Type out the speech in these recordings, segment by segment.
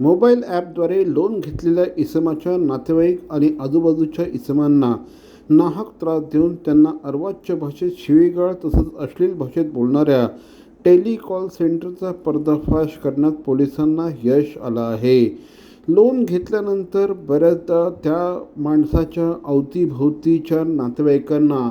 Mobile ॲपद्वारे loan घेतलेल्या इसमाच्या नातेवाईक आणि आजूबाजूच्या इसमांना नाहक त्रास देऊन त्यांना अर्वाच्य भाषेत शिवीगाळ तसंच अश्लील भाषेत बोलणाऱ्या टेलिकॉल सेंटरचा पर्दाफाश करण्यात पोलिसांना यश आलं आहे. लोन घेतल्यानंतर बऱ्याचदा त्या माणसाच्या अवतीभोवतीच्या नातेवाईकांना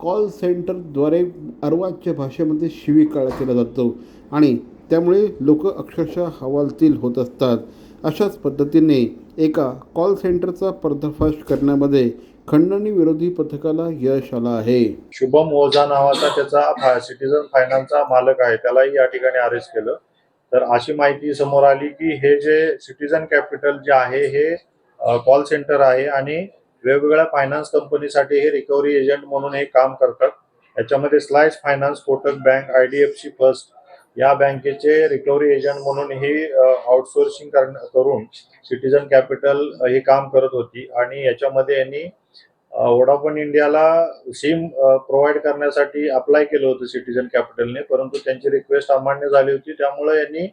कॉल सेंटरद्वारे अर्वाच्य भाषेमध्ये शिवीकाळ केला जातो आणि त्यामुळे लोक अक्षरशः हवालतील होत असतात. अशाच पद्धतीने एका कॉल सेंटरचा पर्दाफाश करण्यामध्ये खंडणी विरोधी पथकाला यश आलं आहे. शुभम ओझा नावाचा त्याचा सिटीजन फायनान्सचा मालक आहे. त्यालाही या ठिकाणी अरेस्ट केलं. तर अशी माहिती समोर आली की हे जे सिटीजन कॅपिटल जे आहे हे कॉल सेंटर आहे आणि वेगवेगळ्या फायनान्स कंपनीसाठी हे रिकव्हरी एजंट म्हणून हे काम करतात. याच्यामध्ये Slice finance Kotak bank I D F C first या बँकेचे रिकव्हरी एजंट म्हणून ही आउटसोर्सिंग करून सिटीजन कॅपिटल हे काम करत होती. आणि याच्यामध्ये यांनी वोडाफोन इंडियाला सिम प्रोव्हाइड करण्यासाठी अप्लाय केलं होतं सिटीजन कॅपिटलने परंतु त्यांची रिक्वेस्ट अमान्य झाली होती. त्यामुळे यांनी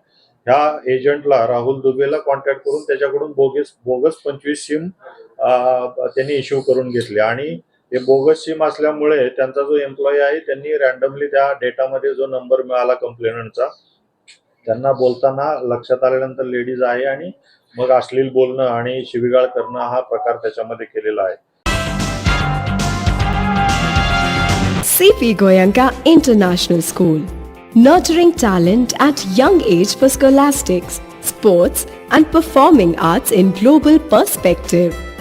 ह्या एजंटला राहुल दुबेला कॉन्टॅक्ट करून त्याच्याकडून बोगस बोगस पंचवीस सिम त्यांनी इश्यू करून घेतले. आणि हे बोगस सिम असल्यामुळे त्यांचा जो एम्प्लॉई आहे त्यांनी रॅन्डमली त्या डेटामध्ये जो नंबर मिळाला कंप्लेनंटचा त्यांना बोलताना लक्षात आल्यानंतर लेडीज आहे आणि मग अश्लील बोलणं आणि शिवीगाळ करणं हा प्रकार त्याच्यामध्ये केलेला आहे. CP Goenka international school nurturing talent at young age for scholastics sports and performing arts in global perspective